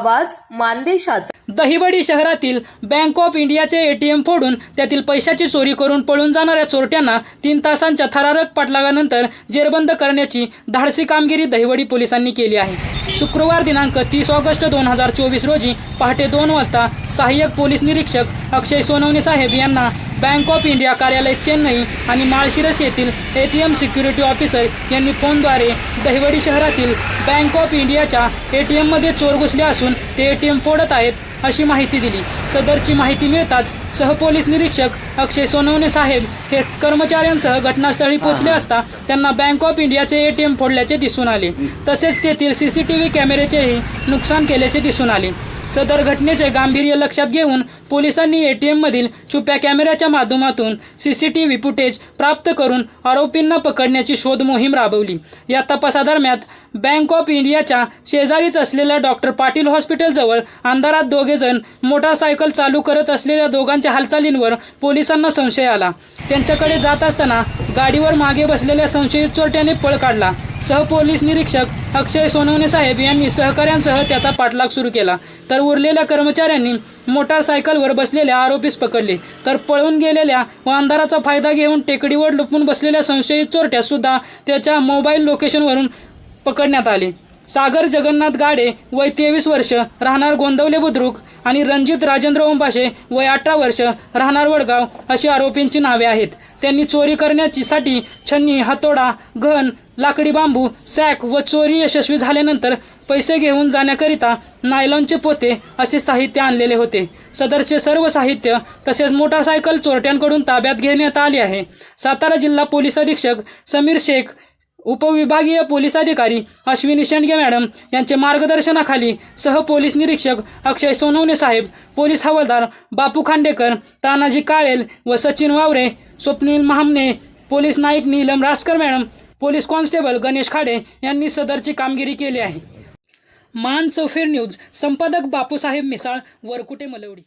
आवाज मानदेशाचा. दहिवडी शहरातील bank of इंडियाचे एटीएम फोडून त्यातील पैशाची चोरी करून पळून जाणाऱ्या चोरट्यांना तीन तासांच्या थरारक पाठलागानंतर जेरबंद करण्याची धाडसी कामगिरी दहिवडी पोलिसांनी केली आहे. शुक्रवार दिनांक तीस ऑगस्ट दोन हजार चोवीस रोजी पहाटे दोन वाजता सहाय्यक पोलीस निरीक्षक अक्षय सोनवणे साहेब यांना बँक ऑफ इंडिया कार्यालय चेन्नई आणि माळशिरस येथील A T M security officer यांनी फोनद्वारे दहिवडी शहरातील बँक ऑफ इंडियाच्या ए टी एममध्ये चोर घुसले असून ते ए टी एम फोडत आहेत अशी माहिती दिली. सदरची माहिती मिळताच सहपोलीस निरीक्षक अक्षय सोनवणे साहेब हे कर्मचाऱ्यांसह घटनास्थळी पोहोचले असता त्यांना बँक ऑफ इंडियाचे एटीएम फोडल्याचे दिसून आले. तसेच तेथील सीसीटीव्ही कॅमेऱ्याचेही नुकसान केल्याचे दिसून आले. सदर घटनेचे गांभीर्य लक्षात घेऊन पोलिसांनी एटीएम मधील छुप्या कॅमेऱ्याच्या माध्यमातून सीसीटीव्ही फुटेज प्राप्त करून आरोपींना पकडण्याची शोध मोहीम राबवली. या तपासादरम्यान बँक ऑफ इंडियाच्या शेजारीच असलेल्या डॉक्टर पाटील हॉस्पिटलजवळ अंधारात दोघेजण मोटारसायकल चालू करत असलेल्या दोघांच्या हालचालींवर पोलिसांना संशय आला. त्यांच्याकडे जात असताना गाडीवर मागे बसलेल्या संशयित चोरट्याने पळ काढला. सहपोलीस निरीक्षक अक्षय सोनवणे साहेब यांनी सहकाऱ्यांसह त्याचा पाठलाग सुरू केला. तर उरलेल्या कर्मचाऱ्यांनी मोटारसायकलवर बसलेल्या आरोपीस पकडले. तर पळून गेलेल्या व अंधाराचा फायदा घेऊन टेकडीवर लुपून बसलेल्या संशयित चोरट्या सुद्धा त्याच्या मोबाईल लोकेशनवरून पकडण्यात आले. सागर जगन्नाथ गाडे वय तेवीस वर्ष राहणार गोंदवले बुद्रुक आणि रणजित राजेंद्र ओंबाशे वय अठरा वर्ष राहणार वडगाव अशी आरोपींची नावे आहेत. त्यांनी चोरी करण्याची साठी छन्नी हातोडा घन लाकडी बांबू सॅक व चोरी यशस्वी झाल्यानंतर पैसे घेऊन जाण्याकरिता नायलॉनचे पोते असे साहित्य आणलेले होते. सदरचे सर्व साहित्य तसेच मोटारसायकल चोरट्यांकडून ताब्यात घेण्यात आले आहे. सातारा जिल्हा पोलीस अधीक्षक समीर शेख उपविभागीय पोलीस अधिकारी अश्विनी शेंडगे मॅडम यांचे मार्गदर्शनाखाली सह पोलीस निरीक्षक अक्षय सोनवणे साहेब पोलीस हवालदार बापू खांडेकर तानाजी काळेल व Sachin Waware Swapnil Mahamane police Naik Neelam Raskar madam police constable Ganesh Khade यांनी सदरची कामगिरी केली आहे. मान चौफेर न्यूज संपादक बापूसाहेब मिसाळ वरकुटे मलवडी?